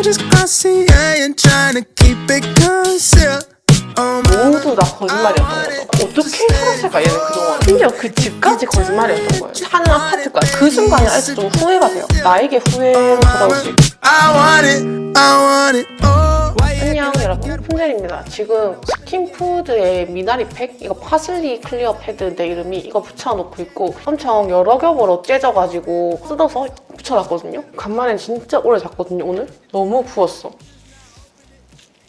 Just glossy and trying to keep it concealed. Oh 모두 다 거짓말이었던 거죠. 어떻게 살았을까 얘는 그동안. 심지어 그 집까지 거짓말이었던 거예요. 사는 아파트까지. 그 순간에 아직도 좀 후회가 돼요. 나에게 후회로 돌아올 수 있고. I want it, I want it. Oh, 안녕 여러분 푼젤입니다. 지금 스킨푸드의 미나리 팩 이거 파슬리 클리어 패드인데 이름이 이거 붙여놓고 있고 엄청 여러 겹으로 째져가지고 뜯어서 붙여놨거든요. 간만에 진짜 오래 잤거든요 오늘. 너무 부었어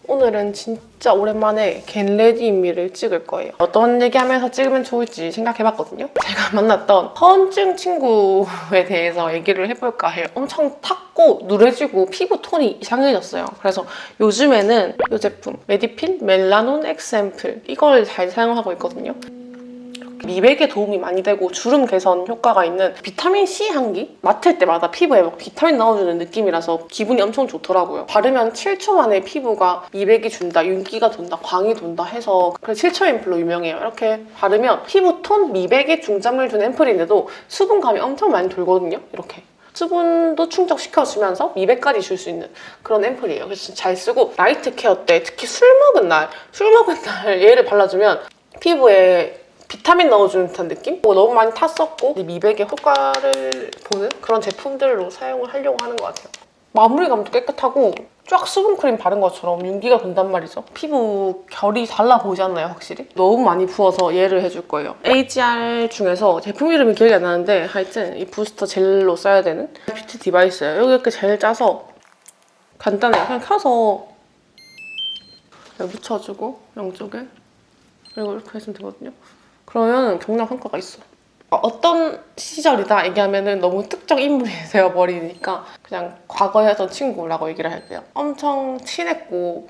오늘은 진짜 오랜만에 겟레디미를 찍을 거예요. 어떤 얘기하면서 찍으면 좋을지 생각해봤거든요. 제가 만났던 허언증 친구에 대해서 얘기를 해볼까 해요. 엄청 탔고 누래지고 피부 톤이 이상해졌어요. 그래서 요즘에는 이 제품 메디필 멜라논 엑샘플 이걸 잘 사용하고 있거든요. 미백에 도움이 많이 되고 주름 개선 효과가 있는 비타민 C 향기 맡을 때마다 피부에 막 비타민 넣어주는 느낌이라서 기분이 엄청 좋더라고요. 바르면 7초 만에 피부가 미백이 준다, 윤기가 돈다, 광이 돈다 해서 그래서 7초 앰플로 유명해요. 이렇게 바르면 피부 톤 미백에 중점을 둔 앰플인데도 수분감이 엄청 많이 돌거든요. 이렇게. 수분도 충족시켜주면서 미백까지 줄 수 있는 그런 앰플이에요. 그래서 잘 쓰고 라이트 케어 때 특히 술 먹은 날, 술 먹은 날 얘를 발라주면 피부에 비타민 넣어주는 듯한 느낌? 뭐 너무 많이 탔었고 이 미백의 효과를 보는 그런 제품들로 사용을 하려고 하는 것 같아요. 마무리감도 깨끗하고 쫙 수분크림 바른 것처럼 윤기가 돈단 말이죠. 피부 결이 달라 보이지 않나요, 확실히? 너무 많이 부어서 얘를 해줄 거예요. AGR 중에서 제품 이름이 기억이 안 나는데 하여튼 이 부스터 젤로 써야 되는 뷰티 디바이스예요. 여기 이렇게 젤 짜서 간단해요. 그냥 켜서 묻혀주고 양쪽에 그리고 이렇게 해주면 되거든요. 그러면 경락 효과가 있어. 어떤 시절이다 얘기하면은 너무 특정 인물이 되어버리니까 그냥 과거에 하던 친구라고 얘기를 할게요. 엄청 친했고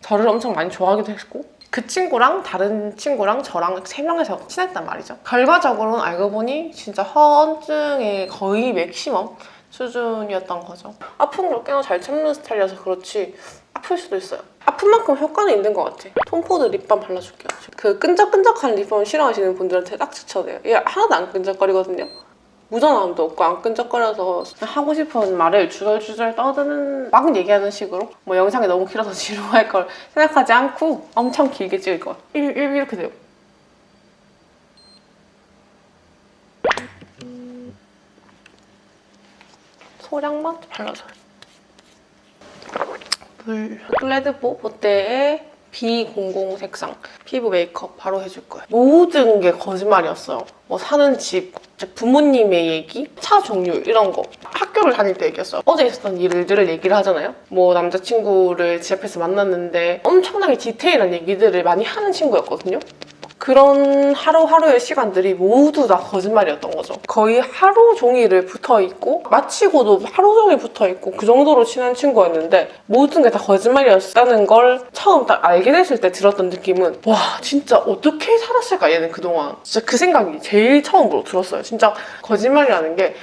저를 엄청 많이 좋아하기도 했고 그 친구랑 다른 친구랑 저랑 세 명에서 친했단 말이죠. 결과적으로는 알고 보니 진짜 허언증의 거의 맥시멈 수준이었던 거죠. 아픈 걸 꽤나 잘 참는 스타일이라서 그렇지 아플 수도 있어요. 아픈 만큼 효과는 있는 것 같아. 톰포드 립밤 발라줄게요. 그 끈적끈적한 립밤 싫어하시는 분들한테 딱 추천해요. 얘 하나도 안 끈적거리거든요. 무전함도 없고 안 끈적거려서 하고 싶은 말을 주절주절 떠드는 막 얘기하는 식으로 뭐 영상이 너무 길어서 지루할 걸 생각하지 않고 엄청 길게 찍을 이- 이렇게 돼요. 소량만 발라줘요. 물 클레드보 보때의 B00 색상 피부 메이크업 바로 해줄 거예요. 모든 게 거짓말이었어요. 뭐 사는 집, 부모님의 얘기, 차 종류 이런 거 학교를 다닐 때 얘기했어요. 어제 있었던 일들을 얘기를 하잖아요. 뭐 남자친구를 집 앞에서 만났는데 엄청나게 디테일한 얘기들을 많이 하는 친구였거든요. 그런 하루하루의 시간들이 모두 다 거짓말이었던 거죠. 거의 하루 종일을 붙어 있고 마치고도 하루 종일 붙어 있고 그 정도로 친한 친구였는데 모든 게 다 거짓말이었다는 걸 처음 딱 알게 됐을 때 들었던 느낌은 와 진짜 어떻게 살았을까 얘는 그동안 진짜 그 생각이 제일 처음으로 들었어요. 진짜 거짓말이라는 게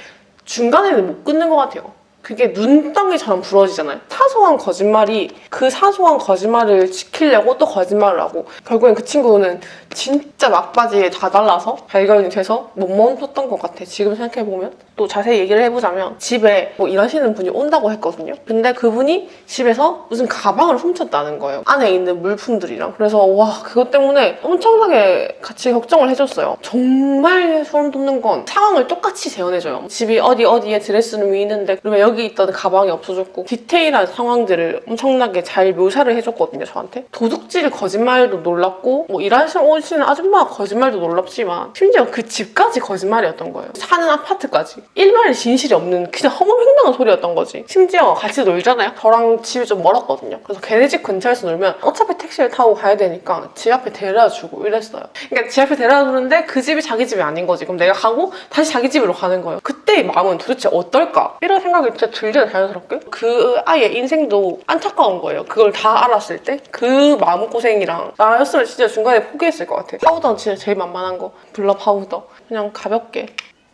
중간에는 못 끊는 것 같아요. 그게 눈덩이처럼 부러지잖아요. 사소한 거짓말이 그 사소한 거짓말을 지키려고 또 거짓말을 하고 결국엔 그 친구는 진짜 막바지에 다 달라서 발견이 돼서 못 멈췄던 것 같아. 지금 생각해보면 또 자세히 얘기를 해보자면 집에 뭐 일하시는 분이 온다고 했거든요. 근데 그분이 집에서 무슨 가방을 훔쳤다는 거예요. 안에 있는 물품들이랑. 그래서 와 그것 때문에 엄청나게 같이 걱정을 해줬어요. 정말 소름 돋는 건 상황을 똑같이 재현해줘요. 집이 어디 어디에 드레스룸이 있는데 그러면 여기 있던 가방이 없어졌고 디테일한 상황들을 엄청나게 잘 묘사를 해줬거든요 저한테. 도둑질 거짓말도 놀랍고 뭐 일하시 러 오시는 아줌마 거짓말도 놀랍지만 심지어 그 집까지 거짓말이었던 거예요. 사는 아파트까지. 일말의 진실이 없는 그냥 허무맹랑한 소리였던 거지. 심지어 같이 놀잖아요. 저랑 집이 좀 멀었거든요. 그래서 걔네 집 근처에서 놀면 어차피 택시를 타고 가야 되니까 집 앞에 데려다 주고 이랬어요. 그러니까 집 앞에 데려다 주는데 그 집이 자기 집이 아닌 거지. 그럼 내가 가고 다시 자기 집으로 가는 거예요. 그때의 마음은 도대체 어떨까? 이런 생각이 진짜 들죠 자연스럽게. 그 아이의 인생도 안타까운 거예요. 그걸 다 알았을 때 그 마음고생이랑 나였으면 진짜 중간에 포기했을 것 같아. 파우더는 진짜 제일 만만한 거. 블러 파우더. 그냥 가볍게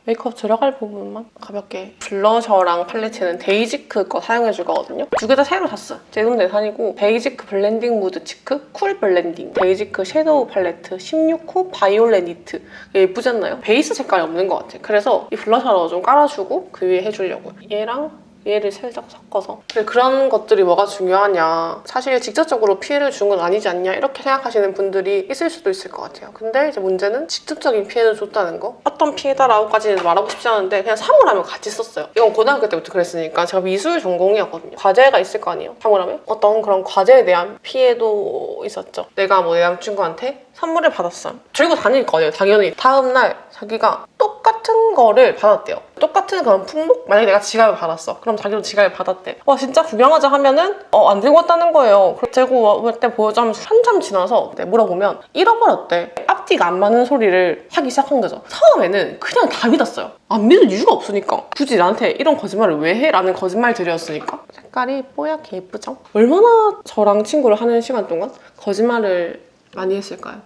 메이크업 들어갈 부분만 가볍게 블러셔랑 팔레트는 데이지크 거 사용해 줄 거거든요 두 개 다 새로 샀어 제돈 내산이고 데이지크 블렌딩 무드 치크 쿨 블렌딩 데이지크 섀도우 팔레트 16호 바이올렛 니트 예쁘지 않나요? 베이스 색깔이 없는 것 같아 그래서 이 블러셔로 좀 깔아주고 그 위에 해주려고요 얘랑 얘를 살짝 섞어서. 그런 것들이 뭐가 중요하냐. 사실 직접적으로 피해를 준 건 아니지 않냐 이렇게 생각하시는 분들이 있을 수도 있을 것 같아요. 근데 이제 문제는 직접적인 피해를 줬다는 거. 어떤 피해다라고까지는 말하고 싶지 않은데 그냥 사물함을 같이 썼어요. 이건 고등학교 때부터 그랬으니까 제가 미술 전공이었거든요. 과제가 있을 거 아니에요. 사물함에? 어떤 그런 과제에 대한 피해도 있었죠. 내가 뭐 내 남친구한테 선물을 받았어요. 들고 다닐 거예요 당연히. 다음날 자기가 똑같은 거를 받았대요. 똑같은 그런 품목? 만약에 내가 지갑을 받았어. 그럼 자기도 지갑을 받았대. 와 진짜 구경하자 하면은 어, 안 들고 왔다는 거예요. 그래서 들고 올때 보여주면서 한참 지나서 네, 물어보면 잃어버렸대 앞뒤가 안 맞는 소리를 하기 시작한 거죠. 처음에는 그냥 다 믿었어요 안 믿을 이유가 없으니까. 굳이 나한테 이런 거짓말을 왜 해? 라는 거짓말들이었으니까. 색깔이 뽀얗게 예쁘죠? 얼마나 저랑 친구를 하는 시간 동안 거짓말을 많이 했을까요?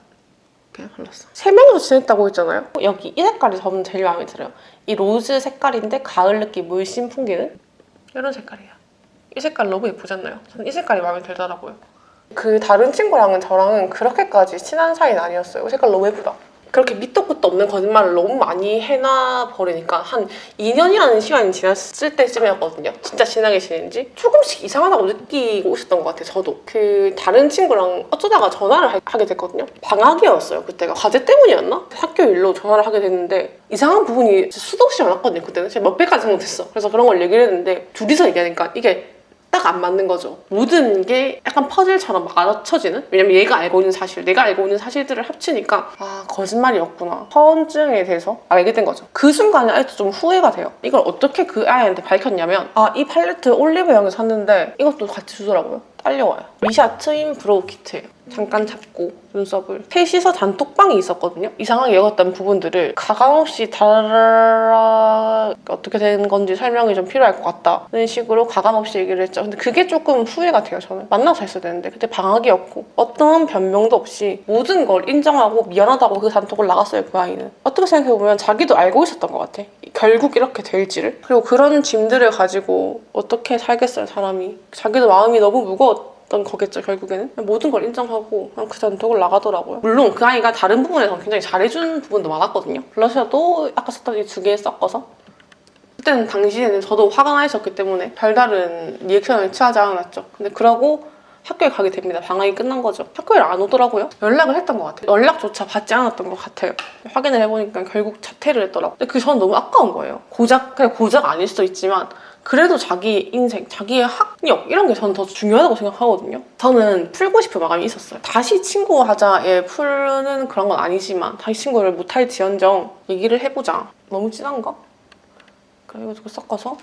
그냥 발랐어. 세 명이서 지냈다고 했잖아요. 여기 이 색깔이 저는 제일 마음에 들어요. 이 로즈 색깔인데 가을 느낌 물씬 풍기는 이런 색깔이에요. 이 색깔 너무 예쁘잖아요. 저는 이 색깔이 마음에 들더라고요. 그 다른 친구랑은 저랑은 그렇게까지 친한 사이는 아니었어요. 이 색깔 너무 예쁘다. 그렇게 밑도 끝도 없는 거짓말을 너무 많이 해놔 버리니까 한 2년이라는 시간이 지났을 때쯤이었거든요. 진짜 친하게 지낸지 조금씩 이상하다고 느끼고 있었던 것 같아요. 저도 그 다른 친구랑 어쩌다가 전화를 하- 하게 됐거든요. 방학이었어요. 그때가 과제 때문이었나? 학교 일로 전화를 하게 됐는데 이상한 부분이 수도 없이 많았거든요. 그때는 제가 몇 배까지 잘못했어. 그래서 그런 걸 얘기를 했는데 둘이서 얘기하니까 이게 딱 안 맞는 거죠. 모든 게 약간 퍼즐처럼 맞춰지는? 왜냐면 얘가 알고 있는 사실, 내가 알고 있는 사실들을 합치니까 아 거짓말이었구나. 허언증에 대해서 알게 된 거죠. 그 순간에 아직도 좀 후회가 돼요. 이걸 어떻게 그 아이한테 밝혔냐면 아 이 팔레트 올리브영에서 샀는데 이것도 같이 주더라고요. 딸려와요. 미샤 트윈 브로우 키트예요. 잠깐 잡고 눈썹을 셋이서 단톡방이 있었거든요. 이상하게 여겼던 부분들을 가감 없이 달라 어떻게 된 건지 설명이 좀 필요할 것 같다는 식으로 가감 없이 얘기를 했죠. 근데 그게 조금 후회가 돼요. 저는 만나서 했어야 되는데 그때 방학이었고 어떤 변명도 없이 모든 걸 인정하고 미안하다고 그 단톡을 나갔어요. 그 아이는 어떻게 생각해보면 자기도 알고 있었던 것 같아. 결국 이렇게 될지를 그리고 그런 짐들을 가지고 어떻게 살겠어요 사람이 자기도 마음이 너무 무거웠 던 거겠죠 결국에는 모든 걸 인정하고 그냥 그 단톡을 나가더라고요 물론 그 아이가 다른 부분에서 굉장히 잘해준 부분도 많았거든요 블러셔도 아까 썼던 이 두 개 섞어서 그때는 당시에는 저도 화가 나 있었기 때문에 별다른 리액션을 취하지 않았죠 근데 그러고 학교에 가게 됩니다. 방학이 끝난 거죠. 학교에 안 오더라고요. 연락을 했던 것 같아요. 연락조차 받지 않았던 것 같아요. 확인을 해보니까 결국 자퇴를 했더라고요. 근데 그게 저는 너무 아까운 거예요. 고작, 그냥 고작 아닐 수도 있지만 그래도 자기 인생, 자기의 학력 이런 게 저는 더 중요하다고 생각하거든요. 저는 풀고 싶은 마음이 있었어요. 다시 친구하자에 푸는 그런 건 아니지만 다시 친구를 못할 지언정 얘기를 해보자. 너무 진한가? 그래가지고 섞어서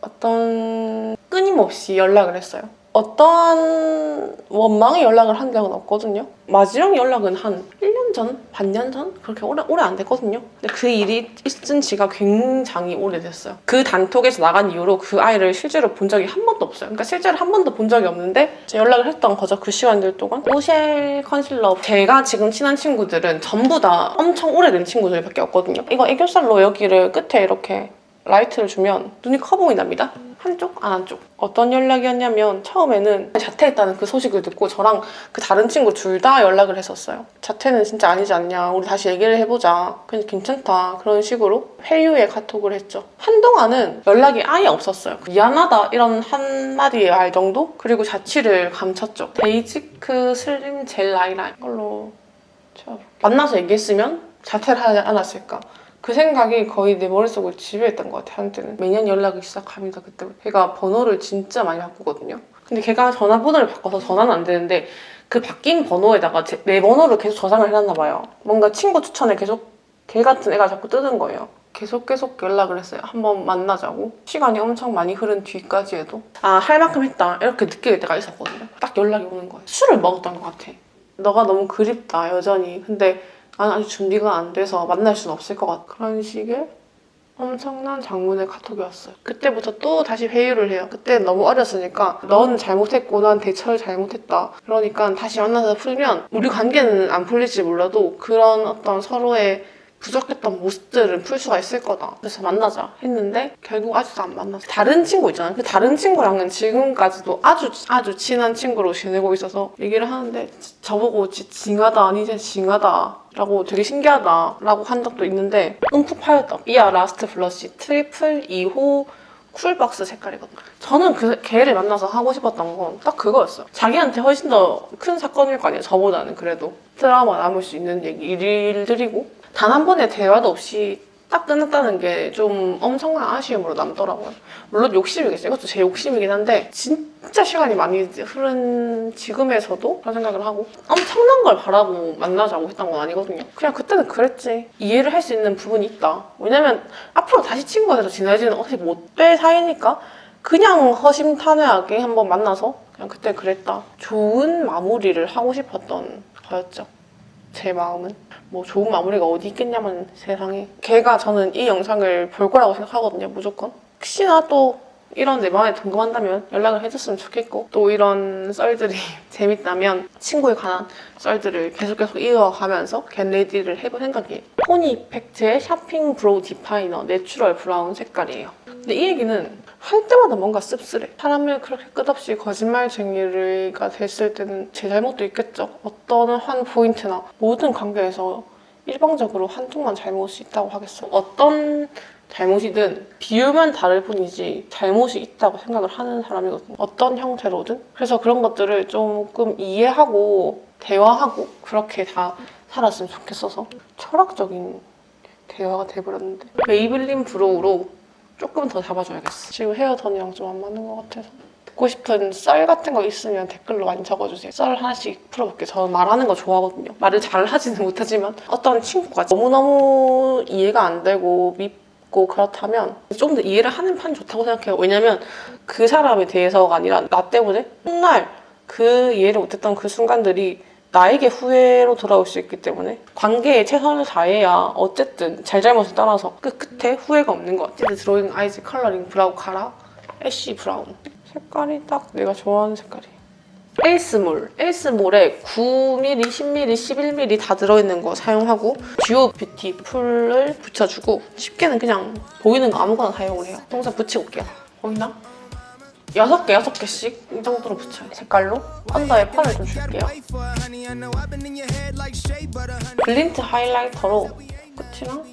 어떤 끊임없이 연락을 했어요. 어떤 원망의 연락을 한 적은 없거든요. 마지막 연락은 한 1년 전? 반년 전? 그렇게 오래, 오래 안 됐거든요. 근데 그 일이 있은 지가 굉장히 오래됐어요. 그 단톡에서 나간 이후로 그 아이를 실제로 본 적이 한 번도 없어요. 그러니까 실제로 한 번도 본 적이 없는데 이제 연락을 했던 거죠. 그 시간들 동안. 오셸 컨실러. 제가 지금 친한 친구들은 전부 다 엄청 오래된 친구들밖에 없거든요. 이거 애교살로 여기를 끝에 이렇게 라이트를 주면 눈이 커 보인답니다. 한쪽? 안 한쪽. 어떤 연락이었냐면 처음에는 자퇴했다는 그 소식을 듣고 저랑 그 다른 친구 둘 다 연락을 했었어요. 자퇴는 진짜 아니지 않냐. 우리 다시 얘기를 해보자. 그냥 괜찮다. 그런 식으로 회유의 카톡을 했죠. 한동안은 연락이 아예 없었어요. 미안하다 이런 한마디의 말 정도? 그리고 자취를 감췄죠. 베이지크 슬림 젤 아이라인 걸로. 만나서 얘기했으면 자퇴를 하지 않았을까. 그 생각이 거의 내 머릿속을 지배했던 것 같아 한때는. 매년 연락이 시작합니다 그때부터 걔가 번호를 진짜 많이 바꾸거든요. 근데 걔가 전화번호를 바꿔서 전화는 안 되는데 그 바뀐 번호에다가 제, 내 번호를 계속 저장을 해놨나 봐요. 뭔가 친구 추천에 계속 걔 같은 애가 자꾸 뜨는 거예요. 계속 계속 연락을 했어요. 한번 만나자고. 시간이 엄청 많이 흐른 뒤까지 해도. 아 할 만큼 했다. 이렇게 느낄 때가 있었거든요. 딱 연락이 오는 거예요. 술을 먹었던 것 같아. 너가 너무 그립다 여전히. 근데 아직 준비가 안 돼서 만날 수는 없을 것 같아. 그런 식의 엄청난 장문의 카톡이 왔어요. 그때부터 또 다시 회유를 해요. 그때 너무 어렸으니까 넌 잘못했고 난 대처를 잘못했다. 그러니까 다시 만나서 풀면 우리 관계는 안 풀릴지 몰라도 그런 어떤 서로의 부족했던 모습들은 풀 수가 있을 거다. 그래서 만나자 했는데 결국 아직도 안 만났어. 다른 친구 있잖아요. 그 다른 친구랑은 지금까지도 아주 아주 친한 친구로 지내고 있어서 얘기를 하는데 저보고 지 징하다 아니 이제 징하다 라고 되게 신기하다 라고 한 적도 있는데 움푹 파였다. 이아 라스트 블러쉬 트리플 2호 쿨박스 색깔이거든요. 저는 그 걔를 만나서 하고 싶었던 건 딱 그거였어요. 자기한테 훨씬 더 큰 사건일 거 아니에요. 저보다는 그래도 트라우마 남을 수 있는 얘기 일들이고 단 한 번의 대화도 없이 딱 끝났다는 게 좀 엄청난 아쉬움으로 남더라고요. 물론 욕심이겠어요. 이것도 제 욕심이긴 한데 진짜 시간이 많이 흐른 지금에서도 그런 생각을 하고 엄청난 걸 바라고 만나자고 했던 건 아니거든요. 그냥 그때는 그랬지. 이해를 할 수 있는 부분이 있다. 왜냐면 앞으로 다시 친구가 돼서 지내지는 어차피 못될 사이니까 그냥 허심탄회하게 한번 만나서 그냥 그때 그랬다. 좋은 마무리를 하고 싶었던 거였죠. 제 마음은. 뭐 좋은 마무리가 어디 있겠냐면 세상에. 걔가 저는 이 영상을 볼 거라고 생각하거든요, 무조건. 혹시나 또 이런 내 마음에 궁금한다면 연락을 해줬으면 좋겠고 또 이런 썰들이 재밌다면 친구에 관한 썰들을 계속 계속 이어가면서 겟레디를 해볼 생각이에요. 포니 이펙트의 샤핑 브로우 디파이너 내추럴 브라운 색깔이에요. 근데 이 얘기는 할 때마다 뭔가 씁쓸해. 사람을 그렇게 끝없이 거짓말쟁이가 됐을 때는 제 잘못도 있겠죠. 어떤 한 포인트나 모든 관계에서 일방적으로 한쪽만 잘못이 있다고 하겠어. 어떤 잘못이든 비율만 다를 뿐이지 잘못이 있다고 생각을 하는 사람이거든요. 어떤 형태로든. 그래서 그런 것들을 조금 이해하고 대화하고 그렇게 다 살았으면 좋겠어서 철학적인 대화가 돼버렸는데 메이블린 브로우로 조금 더 잡아줘야겠어. 지금 헤어 ton이랑 좀 안 맞는 것 같아서. 듣고 싶은 썰 같은 거 있으면 댓글로 많이 적어주세요. 썰 하나씩 풀어볼게요. 저는 말하는 거 좋아하거든요. 말을 잘 하지는 못하지만 어떤 친구가 너무너무 이해가 안 되고 밉고 그렇다면 좀 더 이해를 하는 편이 좋다고 생각해요. 왜냐면 그 사람에 대해서가 아니라 나 때문에 훗날 그 이해를 못했던 그 순간들이 나에게 후회로 돌아올 수 있기 때문에 관계에 최선을 다해야 어쨌든 잘잘못을 떠나서 그 끝에 후회가 없는 것 같아요. 드로잉 아이즈 컬러링 브라운 카라 애쉬 브라운 색깔이 딱 내가 좋아하는 색깔이에요. 에이스몰, 에이스몰에 9mm, 10mm, 11mm 다 들어있는 거 사용하고 듀오 뷰티 풀을 붙여주고 쉽게는 그냥 보이는 거 아무거나 사용을 해요. 동사 붙이고 올게요. 보이나? 6개, 6개씩 이 정도로 붙여요. 색깔로 언더에 펄을 좀 줄게요. 글린트 하이라이터로 끝이랑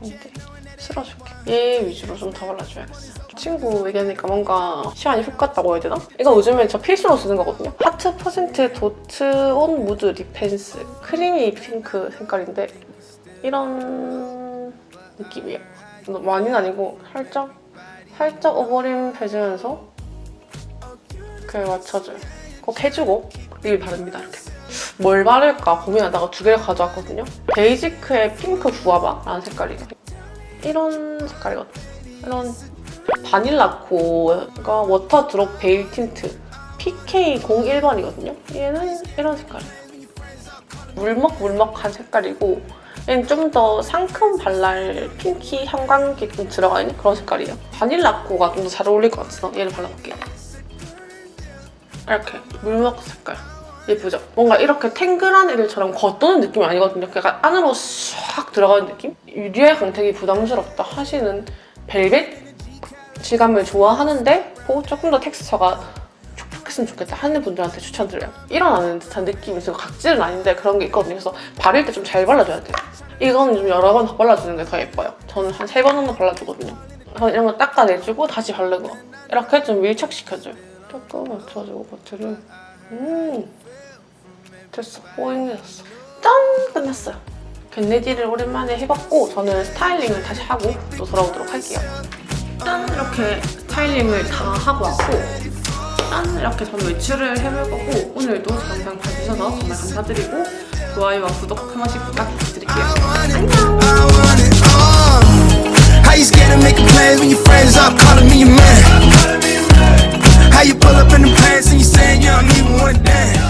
가운데 쓸어줄게. 얘 위주로 좀 더 발라줘야겠어. 친구 얘기하니까 뭔가 시간이 훅 갔다고 해야 되나? 이거 요즘에 저 필수로 쓰는 거거든요. 하트 퍼센트 도트 온 무드 리펜스 크리미 핑크 색깔인데 이런 느낌이에요. 많이는 아니고 살짝 살짝 오버림 해주면서 그래 맞춰줘요. 꼭 해주고 립 바릅니다 이렇게. 뭘 바를까 고민하다가 두 개를 가져왔거든요. 베이지크의 핑크 구아바라는 색깔이거든요. 이런 색깔이거든요. 이런 바닐라코가 워터 드롭 베일 틴트 PK01번이거든요. 얘는 이런 색깔이에요. 물먹물먹한 색깔이고 얘는 좀 더 상큼 발랄 핑키 형광기 좀 들어가 있는 그런 색깔이에요. 바닐라코가 좀 더 잘 어울릴 것 같아서 얘를 발라볼게요. 이렇게 물먹 색깔. 예쁘죠? 뭔가 이렇게 탱글한 애들처럼 겉도는 느낌이 아니거든요. 약간 안으로 싹 들어가는 느낌? 유리알 광택이 부담스럽다 하시는 벨벳 질감을 좋아하는데 뭐 조금 더 텍스처가 촉촉했으면 좋겠다 하는 분들한테 추천드려요. 일어나는 듯한 느낌이 있어요. 각질은 아닌데 그런 게 있거든요. 그래서 바를 때 좀 잘 발라줘야 돼요. 이건 좀 여러 번 더 발라주는 게 더 예뻐요. 저는 한 세 번 정도 발라주거든요. 이런 거 닦아내주고 다시 바르고 이렇게 좀 밀착시켜줘요. 조금 맞춰주고 버트를 음 됐어. 뽀잉해졌어. 짠! 끝났어요. 겟레디를 오랜만에 해봤고 저는 스타일링을 다시 하고 또 돌아오도록 할게요. 짠! 이렇게 스타일링을 다 하고 왔고 짠! 이렇게 저는 외출을 해볼 거고 오늘도 영상 봐주셔서 정말 감사드리고 좋아요와 구독 한 번씩 부탁드릴게요. 안녕 How you pull up in the pants and you saying you don't even wanna dance?